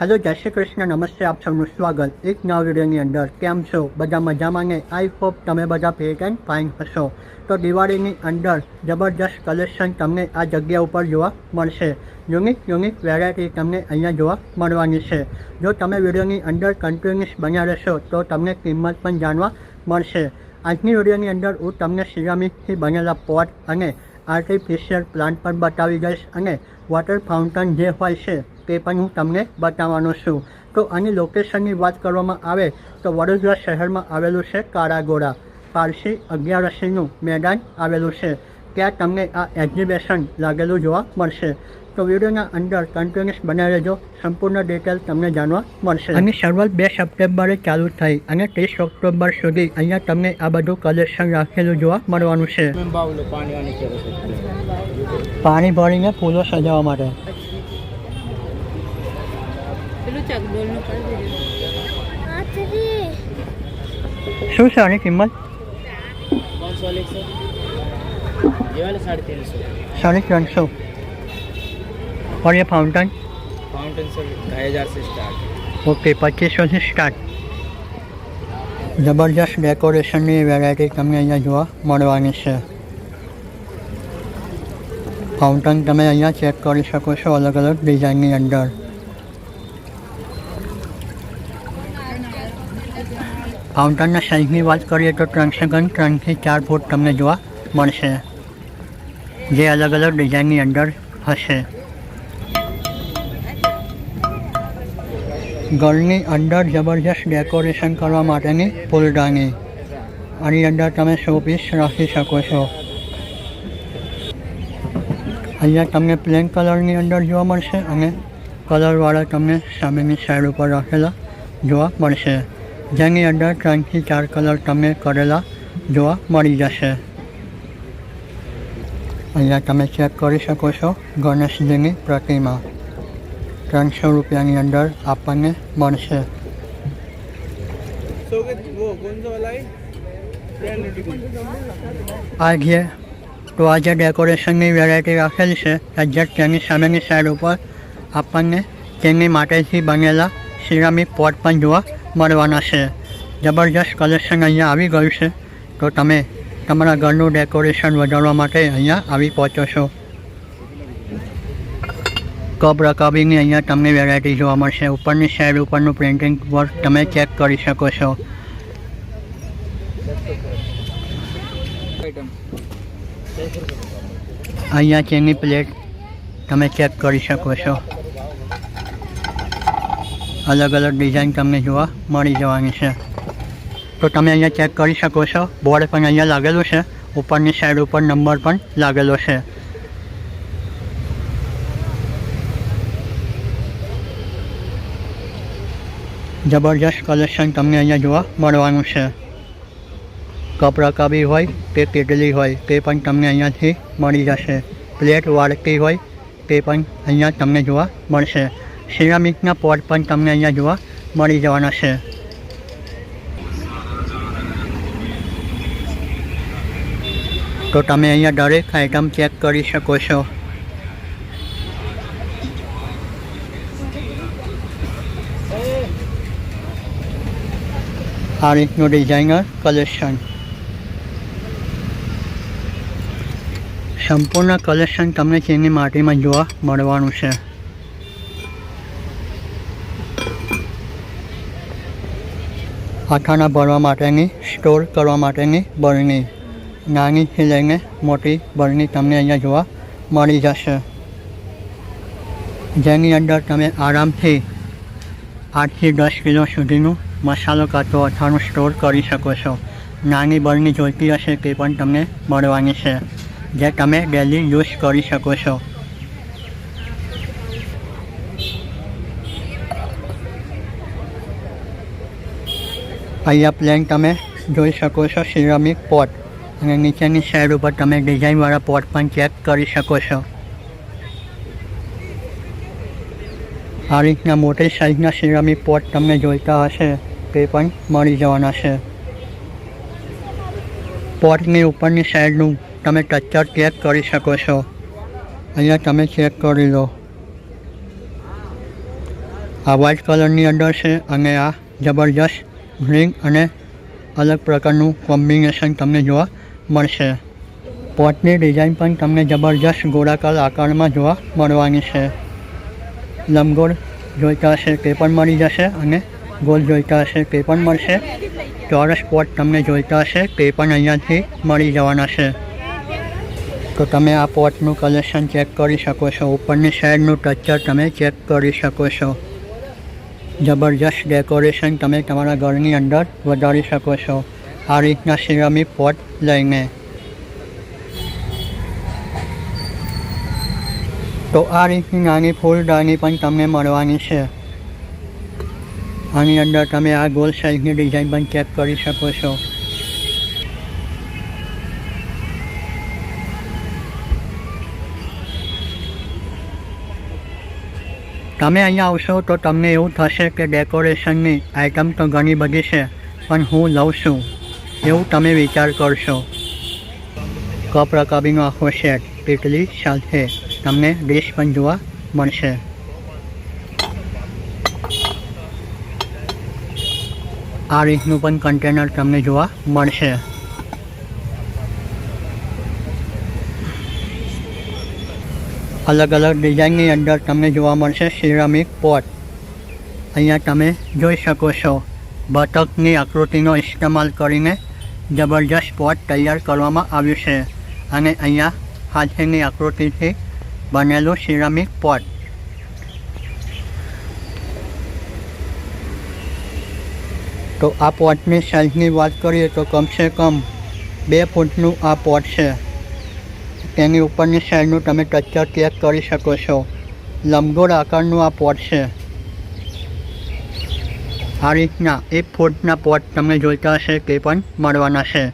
Hello, જય શ્રી કૃષ્ણ, નમસ્તે, આપ સૌનું સ્વાગત. એક નવા વિડીયોની અંદર કેમ છો? બધા મજામાં ને આઈ હોપ તમે બધા ફેટ એન્ડ ફાઇન હશો. તો દિવાળીની અંદર જબરજસ્ત કલેક્શન તમને આ જગ્યા ઉપર જોવા મળશે. યુનિક યુનિક વેરાયટી તમને અહીંયા જોવા મળવાની છે. જો તમે વિડીયોની અંદર કન્ટિન્યુઅસ બન્યા રહેશો, તો તમને કિંમત પણ જાણવા મળશે. આજની વિડીયોની અંદર હું તમને સિરામિકથી બનેલા પોટ અને આર્ટિફિશિયલ પ્લાન્ટ પણ બતાવી દઈશ અને વોટર ફાઉન્ટન જે હોય છે તે પણ હું તમને બતાવવાનો છું. તો આની લોકેશનની વાત કરવામાં આવે તો વડોદરા શહેરમાં આવેલું છે કારાગોડા પારસી અગિયારસીનું મેદાન આવેલું છે. ત્યાં તમને આ એક્ઝિબિશન લાગેલું જોવા મળશે. તો વિડીયોના અંદર કન્ટિન્યુઅસ બનાવી રહેજો. સંપૂર્ણ ડિટેલ તમને જાણવા મળશે. અને શરૂઆત બે સપ્ટેમ્બરે ચાલુ થઈ અને ત્રીસ ઓક્ટોબર સુધી અહીંયા તમને આ બધું કલેક્શન રાખેલું જોવા મળવાનું છે. પાણી છે પાણી ભરીને ફૂલો સજાવવા માટે. પેલું ચકડોલનું કરી દેજો શું છે આની કિંમત પાંચસો લેખસો ये वाले साढ़े तीन सौ સાડી ત્રણસો और ये फाउंटन फाउंटेन से ढाई हज़ार से स्टार्ट ઓકે પચીસોથી સ્ટાર્ટ જબરજસ્ત ડેકોરેશનની વેરાયટી તમને અહીંયા જોવા મળવાની છે ફાઉન્ટન તમે અહીંયા ચેક કરી શકો છો અલગ અલગ ડિઝાઇનની અંદર ફાઉન્ટનના સાઇઝની વાત કરીએ તો ત્રણસો ત્રણથી ચાર ફૂટ તમને જોવા મળશે. જે અલગ અલગ ડિઝાઇનની અંદર હશે. ઘરની અંદર જબરજસ્ત ડેકોરેશન કરવા માટેની ફૂલદાની. આની અંદર તમે શો પીસ રાખી શકો છો. અહીંયા તમને પ્લેન કલરની અંદર જોવા મળશે અને કલરવાળા તમને સામેની સાઈડ ઉપર રાખેલા જોવા મળશે. જેની અંદર ત્રણથી ચાર કલર તમે કરેલા જોવા મળી જશે. અહીંયા તમે ચેક કરી શકો છો ગણેશજીની પ્રતિમા. ત્રણસો રૂપિયાની અંદર આપણને મળશે. આજે તો આજે ડેકોરેશનની વેરાયટી રાખેલી છે સજ્જત તેની સામેની સાઈડ ઉપર આપણને તેની માટેથી બનેલા સિરામિક પોટ પણ જોવા મળવાના છે. જબરજસ્ત કલેક્શન અહીંયા આવી ગયું છે. તો તમે તમારા ઘરનું ડેકોરેશન વધારવા માટે અહીંયા આવી પહોંચો છો. કપ રકાબીની અહીંયા તમને વેરાયટી જોવા મળશે. ઉપરની સાઈડ ઉપરનું પ્રિન્ટિંગ વર્ક તમે ચેક કરી શકો છો. અહીંયા ચેની પ્લેટ તમે ચેક કરી શકો છો. અલગ અલગ ડિઝાઇન તમને જોવા મળી જવાની છે. તો તમે અહીંયા ચેક કરી શકો છો. બોર્ડ પણ અહીંયા લાગેલું છે. ઉપરની સાઈડ ઉપર નંબર પણ લાગેલો છે. જબરજસ્ત કલેક્શન તમને અહીંયા જોવા મળવાનું છે. કપ રકાબી હોય કે કેટલી હોય તે પણ તમને અહીંયાથી મળી જશે. પ્લેટ વાળકી હોય તે પણ અહીંયા તમને જોવા મળશે. સિરામિકના પોટ પણ તમને અહીંયા જોવા મળી જવાના છે. તો તમે અહીંયા દરેક આઇટમ ચેક કરી શકો છો. આ રીતનું ડિઝાઇનર કલેક્શન સંપૂર્ણ કલેક્શન તમને ચીની માટીમાં જોવા મળવાનું છે. આથાના ભરવા માટેની, સ્ટોર કરવા માટેની બરણી. નાનીથી લઈને મોટી બરણી તમને અહીંયા જોવા મળી જશે. જેની અંદર તમે આરામથી આઠથી દસ કિલો સુધીનું મસાલો કાં તો અથાણું સ્ટોર કરી શકો છો. નાની બરણી જોઈતી હશે તે પણ તમને મળવાની છે, જે તમે ડેલી યુઝ કરી શકો છો. અહીંયા પ્લેન તમે જોઈ શકો છો સિરામિક પોટ. અને નીચેની સાઈડ ઉપર તમે ડિઝાઇનવાળા પોટ પણ ચેક કરી શકો છો. આ રીતના મોટી સાઇઝના સિરામિક પોટ તમને જોઈતા હશે, તે પણ મળી જવાના છે. પોટની ઉપરની સાઈડનું તમે ટચ્ચર ચેક કરી શકો છો. અહીંયા તમે ચેક કરી લો. આ વ્હાઇટ કલરની અંદર છે અને આ જબરજસ્ત ગ્રીન અને અલગ પ્રકારનું કોમ્બિનેશન તમને જોવા મળશે. પોટની ડિઝાઇન પણ તમને જબરજસ્ત ગોળાકાર આકારમાં જોવા મળવાની છે. લંબગોળ જોઈતા હશે તે પણ મળી જશે અને ગોળ જોઈતા હશે તે પણ મળશે. ચોરસ પોટ તમને જોઈતા હશે તે પણ અહીંયાથી મળી જવાના છે. તો તમે આ પોટનું કલેક્શન ચેક કરી શકો છો. ઉપરની સાઈડનું ટચર તમે ચેક કરી શકો છો. જબરજસ્ત ડેકોરેશન તમે તમારા ઘરની અંદર વધારી શકો છો. આ રીતના સિરામિક પોટ લઈને. તો આ રીતની નાની ફૂલદાની પણ તમને મળવાની છે. આની અંદર તમે આ ગોલ સાઇઝની ડિઝાઇન પણ ચેક કરી શકો છો. તમે અહીંયા આવશો તો તમને એવું થશે કે ડેકોરેશનની આઇટમ તો ઘણી બધી છે, પણ હું લઉં છું. એવું તમે વિચાર કરશો. કપ રકાબીનો આખો સેટ, પીટલી સાથે તમને ડિશ પણ જોવા મળશે. આ રીતનું પણ કન્ટેનર તમને જોવા મળશે. અલગ અલગ ડિઝાઇનની અંદર તમને જોવા મળશે સિરામિક પોટ. અહીંયા તમે જોઈ શકો છો બતકની આકૃતિનો ઇસ્તેમાલ કરીને જબરજસ્ત પોટ તૈયાર કરવામાં આવ્યું છે અને અહીંયા હાથીની આકૃતિથી બનેલું સિરામિક પોટ. તો આ પોટની સાઇઝની વાત કરીએ તો કમસે કમ બે ફૂટનું આ પોટ છે. તેની ઉપરની સાઈડનું તમે ટેક્ચર ચેક કરી શકો છો. લંબગોળ આકારનું આ પોટ છે. આ રીતના એક ફૂટના પોટ તમે જોઈતા હશે તે પણ મળવાના છે.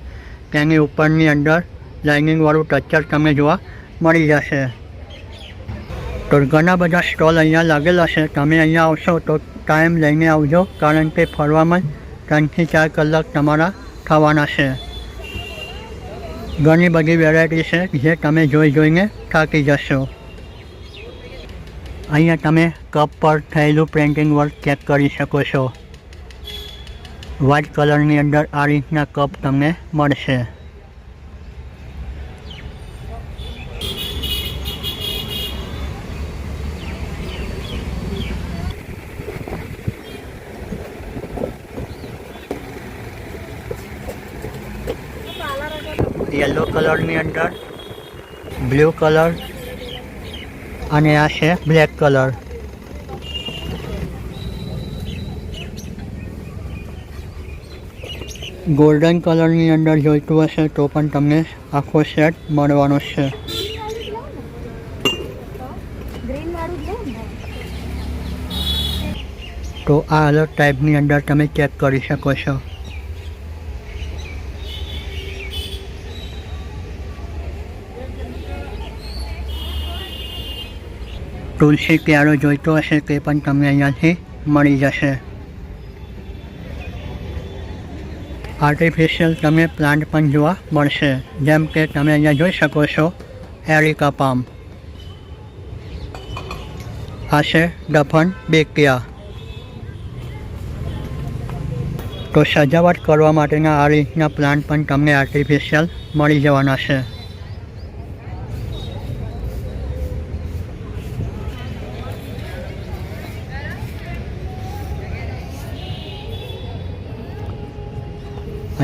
તેની ઉપરની અંદર લાઇનિંગવાળું ટેક્ચર તમને જોવા મળી જશે. તો ઘણા બધા સ્ટોલ અહીંયા લાગેલા છે. તમે અહીંયા આવશો તો ટાઈમ લઈને આવજો, કારણ કે ફરવામાં ત્રણથી ચાર કલાક તમારા થવાના છે. ઘણી બધી વેરાયટી છે જે તમે જોઈ જોઈને થાકી જશો. અહીંયા તમે કપ પર થયેલું પેઇન્ટિંગ વર્ક ચેક કરી શકો છો. વ્હાઇટ કલરની અંદર આ રીતના કપ તમને મળશે. કલરની અંદર. બ્લુ કલર અને આ છે બ્લેક કલર. ગોલ્ડન કલરની અંદર જોઈતું હશે તો પણ તમને આખો સેટ મળવાનો છે. તો આ અલગ ટાઈપની અંદર તમે ચેક કરી શકો છો. તુલસી ક્યારો જોઈતો હશે તે પણ તમને અહીંયાથી મળી જશે આર્ટિફિશિયલ તમે પ્લાન્ટ પણ જોવા મળશે જેમ કે તમે અહીંયા જોઈ શકો છો એરિકા પામ આ છે દફન બેકિયા તો સજાવટ કરવા માટેના આ રીતના પ્લાન્ટ પણ તમને આર્ટિફિશિયલ મળી જવાના છે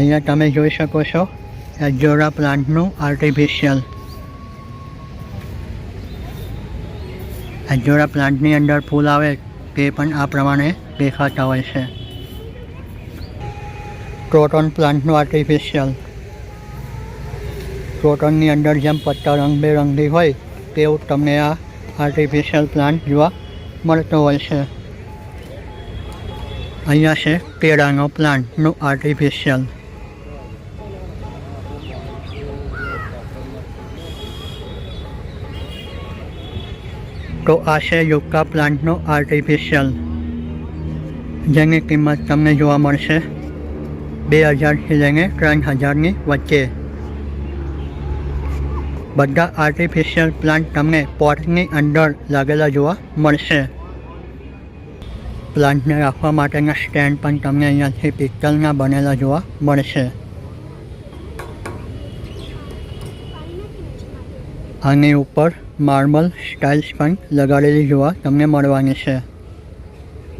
અહીંયા તમે જોઈ શકો છો એજોરા પ્લાન્ટનું આર્ટિફિશિયલ એજોરા પ્લાન્ટની અંદર ફૂલ આવે તે પણ આ પ્રમાણે દેખાતા હોય છે. ક્રોટોન પ્લાન્ટનું આર્ટિફિશિયલ ક્રોટોનની અંદર જેમ પત્તા રંગબેરંગી હોય, તેવું તમને આ આર્ટિફિશિયલ પ્લાન્ટ જોવા મળતો હોય છે. અહીંયા છે, પેડાનો પ્લાન્ટનું આર્ટિફિશિયલ તો આ છે યુક્કા પ્લાન્ટનો આર્ટિફિશિયલ જેની કિંમત તમને જોવા મળશે. બે હજારથી લઈને ત્રણ હજારની વચ્ચે. બધા આર્ટિફિશિયલ પ્લાન્ટ તમને પોટની અંદર લાગેલા જોવા મળશે. પ્લાન્ટને રાખવા માટેના સ્ટેન્ડ પણ તમને અહીંયાથી પિત્તળના બનેલા જોવા મળશે. આની ઉપર માર્બલ સ્ટાઇલ્સ પણ લગાડેલી જોવા તમને મળવાની છે.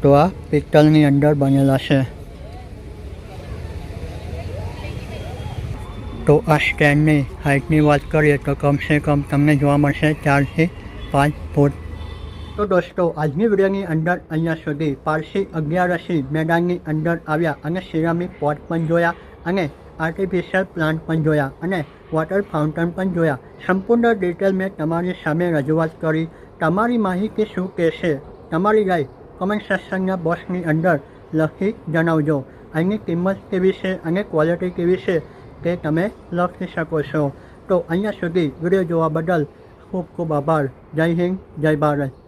તો આ પિત્તળની અંદર બનેલા છે. તો આ સ્ટેન્ડની હાઇટની વાત કરીએ તો કમસે કમ તમને જોવા મળશે ચારથી પાંચ ફૂટ. તો દોસ્તો, આજની વિડીયોની અંદર અહીંયા સુધી. પારસી અગિયારસી મેદાનની અંદર આવ્યા અને સિરામિક પોટ પણ જોયા અને આર્ટિફિશિયલ પ્લાન્ટ પણ જોયા અને વોટર ફાઉન્ટેન પણ જોયા. સંપૂર્ણ ડિટેલ મેં તમારી સામે રજૂઆત કરી. તમારી માહિતી શું કહેશે? તમારી રાય કમેન્ટ સેક્શનના બોક્સની અંદર લખી જણાવજો. અહીંની કિંમત કેવી છે અને ક્વોલિટી કેવી છે તે તમે લખી શકો છો. તો અહીંયા સુધી વીડિયો જોવા બદલ ખૂબ ખૂબ આભાર. જય હિન્દ, જય ભારત.